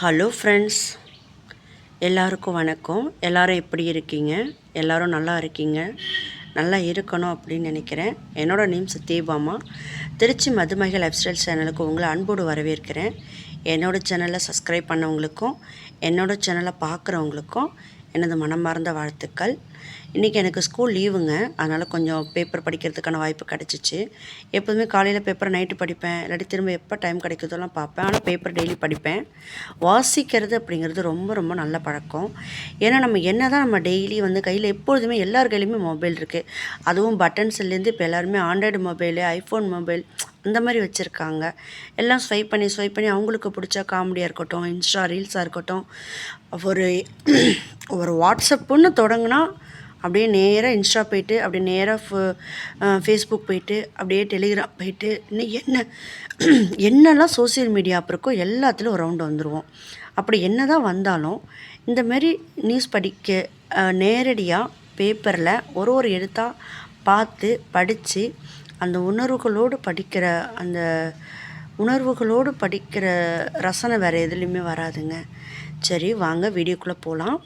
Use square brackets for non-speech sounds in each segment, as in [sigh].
Hello friends எல்லாருக்கும் வணக்கம். எல்லாரும் எப்படி இருக்கீங்க? எல்லாரும் நல்லா இருக்கீங்க? நல்லா இருக்கணும் அப்படின்னு நினைக்கிறேன். என்னோட name Sathyabama. Trichy Madhumagai life style சேனலுக்கு உங்களை அன்போடு வரவேற்கிறேன். என்னோடய சேனலை சப்ஸ்கிரைப் பண்ணவங்களுக்கும் என்னோடய சேனலை பார்க்குறவங்களுக்கும் எனது மனமார்ந்த வாழ்த்துக்கள். இன்றைக்கி எனக்கு ஸ்கூல் லீவுங்க அதனால் கொஞ்சம் பேப்பர் படிக்கிறதுக்கான வாய்ப்பு கிடச்சிச்சு. எப்போதுமே காலையில் பேப்பர் நைட்டு படிப்பேன். இல்லாட்டி திரும்ப எப்போ டைம் கிடைக்குதோலாம் பார்ப்பேன். ஆனால் பேப்பர் டெய்லி படிப்பேன். வாசிக்கிறது அப்படிங்கிறது ரொம்ப ரொம்ப நல்ல பழக்கம். ஏன்னா நம்ம என்ன தான் நம்ம டெய்லி வந்து கையில் எப்பொழுதுமே எல்லார் கையிலையுமே மொபைல் இருக்குது அதுவும் பட்டன்ஸ்லேருந்து இப்போ எல்லாருமே ஆண்ட்ராய்டு மொபைலு ஐஃபோன் மொபைல் அந்த மாதிரி வச்சுருக்காங்க. எல்லாம் ஸ்வைப் பண்ணி ஸ்வைப் பண்ணி அவங்களுக்கு பிடிச்ச காமெடியாக இருக்கட்டும் இன்ஸ்டா ரீல்ஸாக இருக்கட்டும். ஒரு ஒரு வாட்ஸ்அப்புன்னு தொடங்கினா அப்படியே நேராக இன்ஸ்டா போயிட்டு அப்படியே நேராக ஃபேஸ்புக் போயிட்டு அப்படியே டெலிகிராம் போயிட்டு இன்னும் என்ன [clears throat] என்னெல்லாம் சோசியல் மீடியா ஆப் இருக்கோ எல்லாத்துலேயும் ரவுண்டு வந்துடுவோம் அப்படி என்ன தான் வந்தாலும் இந்தமாரி நியூஸ் படிக்க நேரடியாக பேப்பரில் ஒரு ஒரு எழுத்தாக பார்த்து படித்து அந்த உணர்வுகளோடு படிக்கிற அந்த உணர்வுகளோடு படிக்கிற ரசனை வேறு எதுலேயுமே வராதுங்க. சரி வாங்க வீடியோக்குள்ளே போகலாம்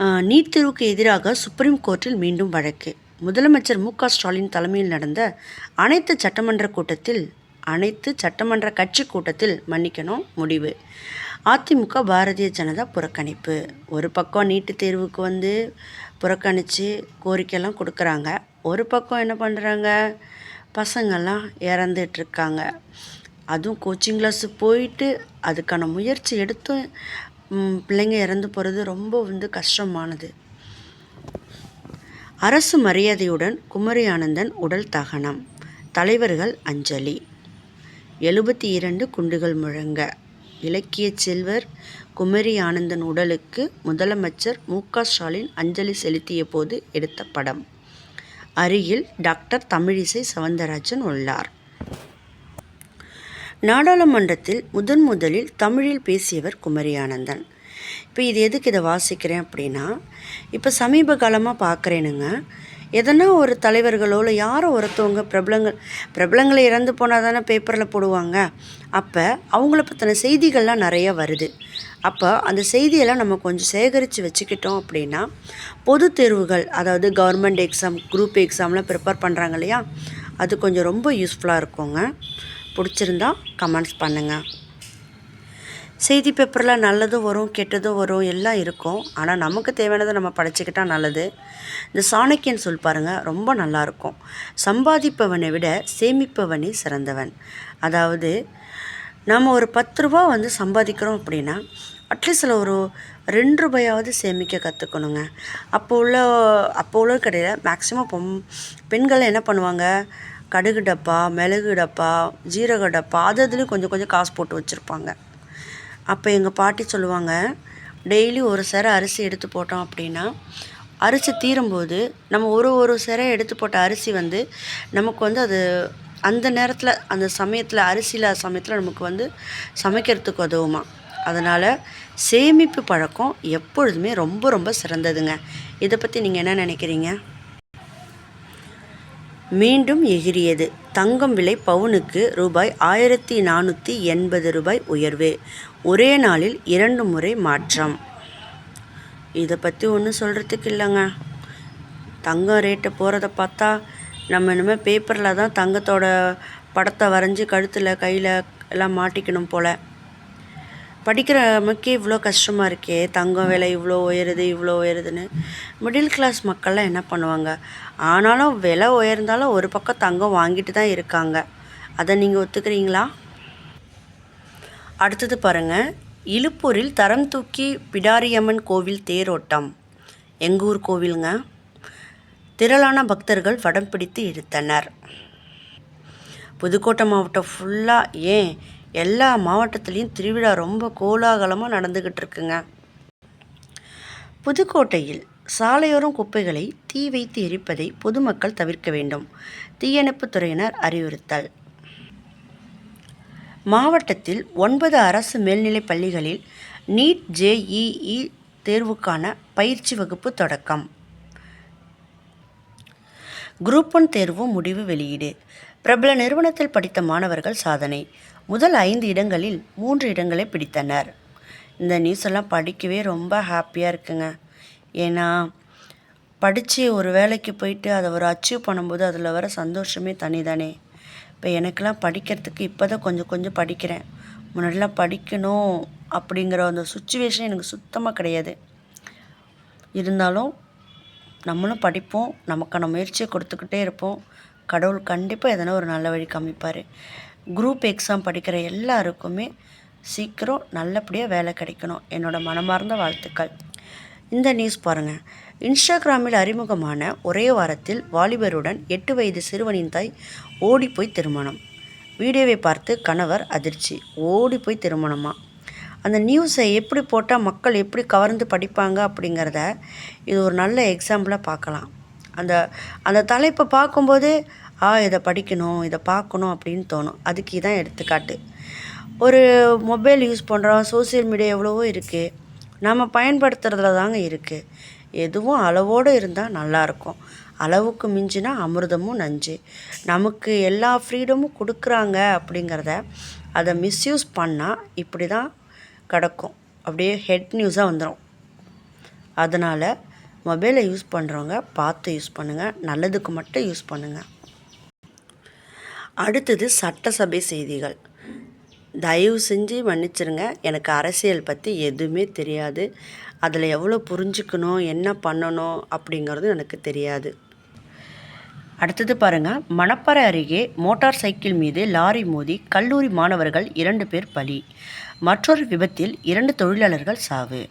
நீட் தேர்வுக்கு எதிராக சுப்ரீம் கோர்ட்டில் மீண்டும் வழக்கு. முதலமைச்சர் மு ஸ்டாலின் தலைமையில் நடந்த அனைத்து சட்டமன்ற கூட்டத்தில் அனைத்து சட்டமன்ற கட்சி கூட்டத்தில் மன்னிக்கணும் முடிவு. அதிமுக பாரதிய ஜனதா புறக்கணிப்பு. ஒரு பக்கம் நீட்டு தேர்வுக்கு வந்து புறக்கணித்து கோரிக்கையெல்லாம் கொடுக்குறாங்க. ஒரு பக்கம் என்ன பண்ணுறாங்க பசங்கள்லாம் இறந்துட்டுருக்காங்க. அதுவும் கோச்சிங் கிளாஸு போயிட்டு அதுக்கான முயற்சி எடுத்து பிள்ளைங்க இறந்து போகிறது ரொம்ப வந்து கஷ்டமானது. அரசு மரியாதையுடன் குமரி ஆனந்தன் உடல் தகனம். தலைவர்கள் அஞ்சலி. எழுபத்தி இரண்டு குண்டுகள் முழங்க. இலக்கிய செல்வர் குமரி ஆனந்தன் உடலுக்கு முதலமைச்சர் மு. க. ஸ்டாலின் அஞ்சலி செலுத்திய போது எடுத்த படம். அருகில் டாக்டர் தமிழிசை சவுந்தரராஜன் உள்ளார். நாடாளுமன்றத்தில் முதன் முதலில் தமிழில் பேசியவர் குமரி ஆனந்தன் இப்போ இது எதுக்கு இதை வாசிக்கிறேன் அப்படின்னா இப்போ சமீப காலமாக பார்க்குறேனுங்க எதனா ஒரு தலைவர்களோ இல்லை யாரோ ஒருத்தவங்க பிரபலங்கள் பிரபலங்களை இறந்து போனால் தானே பேப்பரில் போடுவாங்க. அப்போ அவங்கள பற்றின செய்திகள்லாம் நிறைய வருது. அப்போ அந்த செய்தியெல்லாம் நம்ம கொஞ்சம் சேகரித்து வச்சுக்கிட்டோம் அப்படின்னா பொது தேர்வுகள் அதாவது கவர்மெண்ட் எக்ஸாம் குரூப் எக்ஸாம்லாம் ப்ரிப்பேர் பண்ணுறாங்க இல்லையா? அது கொஞ்சம் ரொம்ப யூஸ்ஃபுல்லாக இருக்குங்க. பிடிச்சிருந்தா கமெண்ட்ஸ் பண்ணுங்கள் செய்தி பேப்பரில் நல்லதும் வரும் கெட்டதும் வரும் எல்லாம் இருக்கும். ஆனால் நமக்கு தேவையானதை நம்ம படிச்சுக்கிட்டால் நல்லது. இந்த சாணக்கியன் சொல் பாருங்கள் ரொம்ப நல்லாயிருக்கும் சம்பாதிப்பவனை விட சேமிப்பவனே சிறந்தவன். அதாவது நம்ம ஒரு பத்து ரூபா வந்து சம்பாதிக்கிறோம் அப்படின்னா அட்லீஸ்ட் அதில் ஒரு ரெண்டு ரூபாயாவது சேமிக்க கற்றுக்கணுங்க அப்போ உள்ள அப்போ உள்ள கிடையாது மேக்ஸிமம் பொம் பெண்கள் என்ன பண்ணுவாங்க? கடுகு டப்பா மிளகு டப்பா ஜீரக டப்பா அது அதுலேயும் கொஞ்சம் கொஞ்சம் காசு போட்டு வச்சுருப்பாங்க. அப்போ எங்கள் பாட்டி சொல்லுவாங்க டெய்லி ஒரு சேர அரிசி எடுத்து போட்டோம் அப்படின்னா அரிசி தீரும்போது நம்ம ஒரு ஒரு சிறை எடுத்து போட்ட அரிசி வந்து நமக்கு வந்து அது அந்த நேரத்தில் அந்த சமயத்தில் அரிசி இல்லாத சமயத்தில் நமக்கு வந்து சமைக்கிறதுக்கு உதவுமா. அதனால் சேமிப்பு பழக்கம் எப்பொழுதுமே ரொம்ப ரொம்ப சிறந்ததுங்க. இதை பற்றி நீங்கள் என்ன நினைக்கிறீங்க? மீண்டும் எகிரியது. தங்கம் விலை பவுனுக்கு ரூபாய் ஆயிரத்தி நானூற்றி எண்பது ரூபாய் உயர்வு. ஒரே நாளில் இரண்டு முறை மாற்றம். இதை பற்றி ஒன்றும் சொல்கிறதுக்கு இல்லைங்க. தங்கம் ரேட்டை போகிறத பார்த்தா நம்ம இனிமேல் பேப்பரில் தான் தங்கத்தோட படத்தை வரைஞ்சி கழுத்தில் கையில் எல்லாம் மாட்டிக்கணும் போல். படிக்கிற நமக்கே இவ்வளோ கஷ்டமாக இருக்கே தங்கம் விலை இவ்வளோ உயருது இவ்வளோ உயருதுன்னு. மிடில் கிளாஸ் மக்கள்லாம் என்ன பண்ணுவாங்க? ஆனாலும் விலை உயர்ந்தாலும் ஒரு பக்கம் தங்கம் வாங்கிட்டு தான் இருக்காங்க. அதை நீங்கள் ஒத்துக்கிறீங்களா? அடுத்தது பாருங்கள் இழுப்பூரில் தரம் தூக்கி பிடாரியம்மன் கோவில் தேரோட்டம். எங்கள் ஊர் கோவிலுங்க? திரளான பக்தர்கள் வடம் பிடித்து இழுத்தனர். புதுக்கோட்டை மாவட்டம் ஃபுல்லாக ஏன் எல்லா மாவட்டத்துலேயும் திருவிழா ரொம்ப கோலாகலமாக நடந்துக்கிட்டு இருக்குங்க. புதுக்கோட்டையில் சாலையோரம் குப்பைகளை தீ வைத்து எரிப்பதை பொதுமக்கள் தவிர்க்க வேண்டும். தீயணைப்புத் துறையினர் அறிவுறுத்தல். மாவட்டத்தில் ஒன்பது அரசு மேல்நிலைப் பள்ளிகளில் நீட் ஜேஇஇ தேர்வுக்கான பயிற்சி வகுப்பு தொடக்கம். குரூப் ஒன் தேர்வு முடிவு வெளியீடு. பிரபல நிறுவனத்தில் படித்த மாணவர்கள் சாதனை. முதல் ஐந்து இடங்களில் மூன்று இடங்களை பிடித்தனர். இந்த நியூஸ் எல்லாம் படிக்கவே ரொம்ப ஹாப்பியாக இருக்குங்க. ஏன்னா படித்து ஒரு வேலைக்கு போயிட்டு அதை ஒரு அச்சீவ் பண்ணும்போது அதில் வர சந்தோஷமே தனி தானே இப்போ எனக்கெல்லாம் படிக்கிறதுக்கு இப்போ தான் கொஞ்சம் கொஞ்சம் படிக்கிறேன். முன்னாடிலாம் படிக்கணும் அப்படிங்கிற அந்த சுச்சுவேஷன் எனக்கு சுத்தமாக கிடையாது. இருந்தாலும் நம்மளும் படிப்போம் நமக்கான முயற்சியை கொடுத்துக்கிட்டே இருப்போம். கடவுள் கண்டிப்பாக எதனா ஒரு நல்ல வழி காமிப்பார். குரூப் எக்ஸாம் படிக்கிற எல்லாருக்குமே சீக்கிரம் நல்லபடியாக வேலை கிடைக்கணும். என்னோட மனமார்ந்த வாழ்த்துக்கள். இந்த நியூஸ் பாருங்கள் இன்ஸ்டாகிராமில் அறிமுகமான ஒரே வாரத்தில் வாலிபருடன் எட்டு வயது சிறுவனின் தாய் ஓடிப்போய் திருமணம். வீடியோவை பார்த்து கணவர் அதிர்ச்சி. ஓடி போய் திருமணமா? அந்த நியூஸை எப்படி போட்டால் மக்கள் எப்படி கவர்ந்து படிப்பாங்க அப்படிங்கிறத இது ஒரு நல்ல எக்ஸாம்பிளாக பார்க்கலாம். அந்த அந்த தலைப்பை பார்க்கும்போது ஆ இதை படிக்கணும் இதை பார்க்கணும் அப்படின்னு தோணும். அதுக்கு இதான் எடுத்துக்காட்டு. ஒரு மொபைல் யூஸ் பண்ணுறோம் சோசியல் மீடியா எவ்வளவோ இருக்குது நம்ம பயன்படுத்துகிறதுல தாங்க இருக்குது எதுவும் அளவோடு இருந்தால் நல்லாயிருக்கும் அளவுக்கு மிஞ்சினா அமிர்தமும் நஞ்சு. நமக்கு எல்லா ஃப்ரீடமும் கொடுக்குறாங்க அப்படிங்கிறத அதை மிஸ்யூஸ் பண்ணால் இப்படி தான் கிடக்கும். அப்படியே ஹெட் நியூஸாக வந்துடும் அதனால் மொபைலை யூஸ் பண்ணுறவங்க பார்த்து யூஸ் பண்ணுங்கள் நல்லதுக்கு மட்டும் யூஸ் பண்ணுங்கள் அடுத்தது சட்டசபை செய்திகள். தயவு செஞ்சு மன்னிச்சிருங்க எனக்கு அரசியல் பற்றி எதுவுமே தெரியாது. அதில் எவ்வளோ புரிஞ்சுக்கணும் என்ன பண்ணணும் அப்படிங்கிறதும் எனக்கு தெரியாது. அடுத்தது பாருங்கள் மணப்பறை அருகே மோட்டார் சைக்கிள் மீது லாரி மோதி கல்லூரி மாணவர்கள் இரண்டு பேர் பலி. மற்றொரு விபத்தில் இரண்டு தொழிலாளர்கள் சாவு.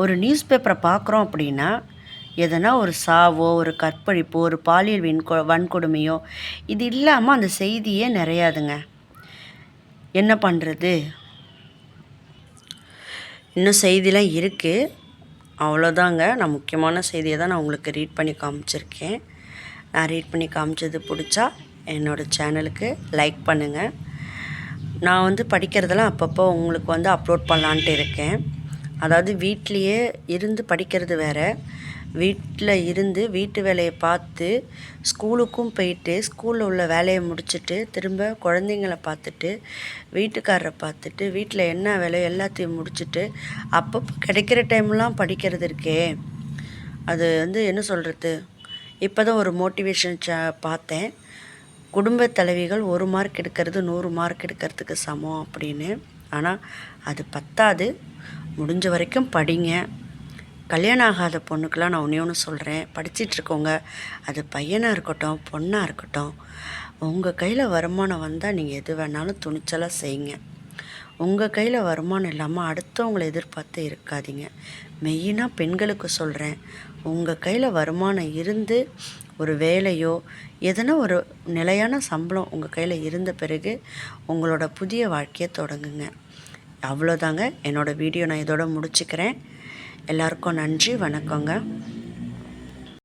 ஒரு நியூஸ் பேப்பரை பார்க்குறோம் அப்படின்னா எதனா ஒரு சாவோ ஒரு கற்பழிப்போ ஒரு பாலியல் வன்கொ வன்கொடுமையோ இது இல்லாமல் அந்த செய்தியே நிறையாதுங்க. என்ன பண்ணுறது இன்னும் செய்திலாம் இருக்குது அவ்வளோதாங்க நான் முக்கியமான செய்தியை தான் நான் உங்களுக்கு ரீட் பண்ணி காமிச்சிருக்கேன். நான் ரீட் பண்ணி காமிச்சது பிடிச்சா என்னோடய சேனலுக்கு லைக் பண்ணுங்கள் நான் வந்து படிக்கிறதெல்லாம் அப்பப்போ உங்களுக்கு வந்து அப்லோட் பண்ணலான்ட்டு இருக்கேன். அதாவது வீட்லேயே இருந்து படிக்கிறது வேறு. வீட்டில் இருந்து வீட்டு வேலையை பார்த்து ஸ்கூலுக்கும் போயிட்டு ஸ்கூலில் உள்ள வேலையை முடிச்சுட்டு திரும்ப குழந்தைங்கள பார்த்துட்டு வீட்டுக்காரரை பார்த்துட்டு வீட்டில் என்ன வேலை எல்லாத்தையும் முடிச்சுட்டு அப்பப்போ கிடைக்கிற டைம்லாம் படிக்கிறது இருக்கே. அது வந்து என்ன சொல்கிறது இப்போ தான் ஒரு மோட்டிவேஷன் ச பார்த்தேன். குடும்ப தலைவிகள் ஒரு மார்க் எடுக்கிறது நூறு மார்க் எடுக்கிறதுக்கு சமம் அப்படின்னு. ஆனால் அது பத்தாது. முடிஞ்ச வரைக்கும் படிங்க. கல்யாணம் ஆகாத பொண்ணுக்கெலாம் நான் ஒன்றே ஒன்று சொல்கிறேன் படிச்சிட்ருக்கோங்க. அது பையனாக இருக்கட்டும் பொண்ணாக இருக்கட்டும் உங்கள் கையில் வருமானம் வந்தால் நீங்கள் எது வேணாலும் துணிச்சலாக செய்யுங்க. உங்கள் கையில் வருமானம் இல்லாமல் அடுத்தவங்களை எதிர்பார்த்து இருக்காதீங்க. மெயினாக பெண்களுக்கு சொல்கிறேன் உங்கள் கையில் வருமானம் இருந்து ஒரு வேலையோ எதனா ஒரு நிலையான சம்பளம் உங்கள் கையில் இருந்த பிறகு உங்களோட புதிய வாழ்க்கையை தொடங்குங்க. அவ்வளோதாங்க. என்னோடய வீடியோ நான் இதோட முடிச்சுக்கிறேன். எல்லாருக்கும் நன்றி வணக்கங்க.